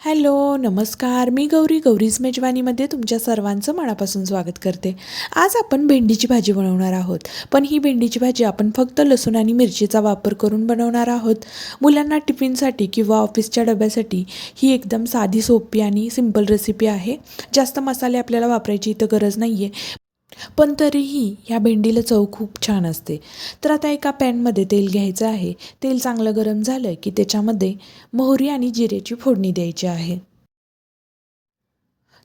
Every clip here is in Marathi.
हॅलो नमस्कार. मी गौरी गौरीज मेजवानीमध्ये तुमच्या सर्वांचं मनापासून स्वागत करते. आज आपण भेंडीची भाजी बनवणार आहोत. पण ही भेंडीची भाजी आपण फक्त लसूण आणि मिरचीचा वापर करून बनवणार आहोत. मुलांना टिफिनसाठी किंवा ऑफिसच्या डब्यासाठी ही एकदम साधी सोपी आणि सिंपल रेसिपी आहे. जास्त मसाले आपल्याला वापरायची इथं गरज नाही आहे पण तरीही ह्या भेंडीला चव खूप छान असते. तर आता एका पॅनमध्ये तेल घ्यायचं आहे. तेल चांगलं गरम झालं की त्याच्यामध्ये मोहरी आणि जिरेची फोडणी द्यायची आहे.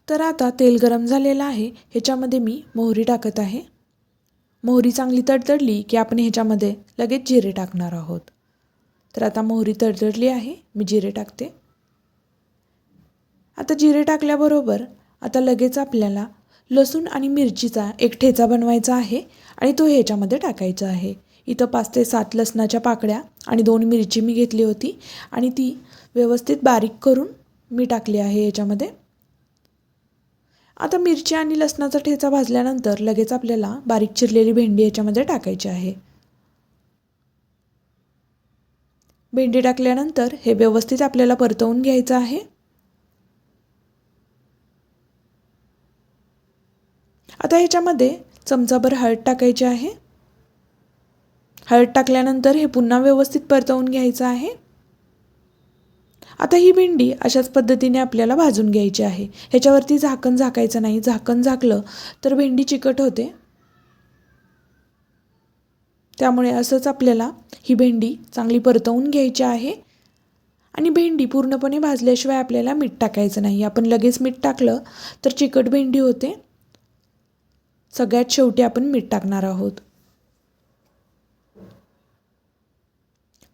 तर आता तेल गरम झालेलं आहे. ह्याच्यामध्ये मी मोहरी टाकत आहे. मोहरी चांगली तडतडली की आपण ह्याच्यामध्ये लगेच जिरे टाकणार आहोत. तर आता मोहरी तडतडली आहे. मी जिरे टाकते. आता जिरे टाकल्याबरोबर आता लगेच आपल्याला लसूण आणि मिरचीचा एक ठेचा बनवायचा आहे आणि तो ह्याच्यामध्ये टाकायचा आहे. इथं पाच ते सात लसणाच्या पाकळ्या आणि दोन मिरची मी घेतली होती आणि ती व्यवस्थित बारीक करून मी टाकली आहे याच्यामध्ये आता मिरची आणि लसणाचा ठेचा भाजल्यानंतर लगेच आपल्याला बारीक चिरलेली भेंडी याच्यामध्ये टाकायची आहे. भेंडी टाकल्यानंतर हे व्यवस्थित आपल्याला परतवून घ्यायचं आहे. आता ह्याच्यामध्ये चमचाभर हळद टाकायची आहे. हळद टाकल्यानंतर हे पुन्हा व्यवस्थित परतवून घ्यायचं आहे. आता ही भेंडी अशाच पद्धतीने आपल्याला भाजून घ्यायची आहे. ह्याच्यावरती झाकण झाकायचं नाही. झाकण झाकलं तर भेंडी चिकट होते. त्यामुळे असंच आपल्याला ही भेंडी चांगली परतवून घ्यायची आहे. आणि भेंडी पूर्णपणे भाजल्याशिवाय आपल्याला मीठ टाकायचं नाही. आपण लगेच मीठ टाकलं तर चिकट भेंडी होते. सगळ्यात शेवटी आपण मीठ टाकणार आहोत.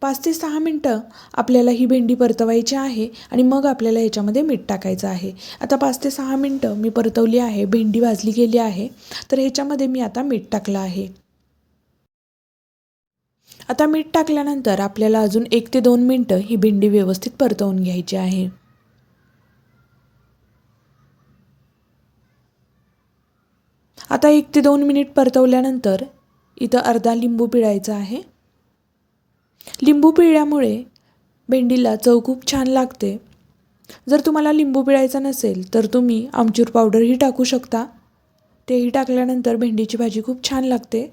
पाच ते सहा मिनटं आपल्याला ही भेंडी परतवायची आहे आणि मग आपल्याला ह्याच्यामध्ये मीठ टाकायचं आहे. आता पाच ते सहा मिनटं मी परतवली आहे भेंडी भाजली गेली आहे तर ह्याच्यामध्ये मी आता मीठ टाकलं आहे. आता मीठ टाकल्यानंतर आपल्याला अजून एक ते दोन मिनटं ही भेंडी व्यवस्थित परतवून घ्यायची आहे. आता एक ते दोन मिनिट परतवल्यानंतर इथं अर्धा लिंबू पिळायचा आहे. लिंबू पिळल्यामुळे भेंडीला चव खूप छान लागते. जर तुम्हाला लिंबू पिळायचा नसेल तर तुम्ही आमचूर पावडरही टाकू शकता. तेही टाकल्यानंतर भेंडीची भाजी खूप छान लागते.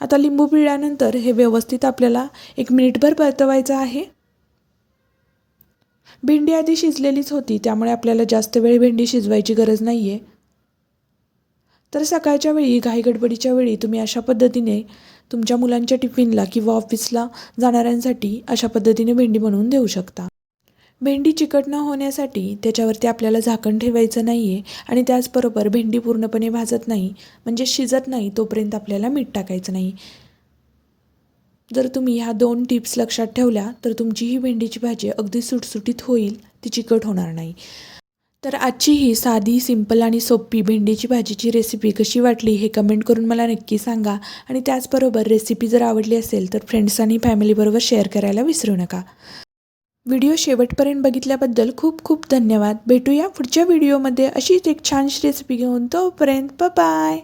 आता लिंबू पिळल्यानंतर हे व्यवस्थित आपल्याला एक मिनिटभर परतवायचं आहे. भेंडी आधी शिजलेलीच होती त्यामुळे आपल्याला जास्त वेळ भेंडी शिजवायची गरज नाही आहे तर सकाळच्या वेळी घाईगडबडीच्या वेळी तुम्ही अशा पद्धतीने तुमच्या मुलांच्या टिफिनला किंवा ऑफिसला जाणाऱ्यांसाठी अशा पद्धतीने भेंडी बनवून देऊ शकता. भेंडी चिकट न होण्यासाठी त्याच्यावरती आपल्याला झाकण ठेवायचं नाही आहे आणि त्याचबरोबर भेंडी पूर्णपणे भाजत नाही म्हणजे शिजत नाही तोपर्यंत आपल्याला मीठ टाकायचं नाही. जर तुम्ही ह्या दोन टिप्स लक्षात ठेवल्या तर तुमची ही भेंडीची भाजी अगदी सुटसुटीत होईल ती चिकट होणार नाही. तर आजची ही साधी सिंपल आणि सोपी भेंडीची भाजीची रेसिपी कशी वाटली हे कमेंट करून मला नक्की सांगा. आणि त्याचबरोबर रेसिपी जर आवडली असेल तर फ्रेंड्स आणि फॅमिलीबरोबर शेअर करायला विसरू नका. व्हिडिओ शेवटपर्यंत बघितल्याबद्दल खूप खूप धन्यवाद. भेटूया पुढच्या व्हिडिओमध्ये अशीच एक छानशी रेसिपी घेऊन तोपर्यंत बाय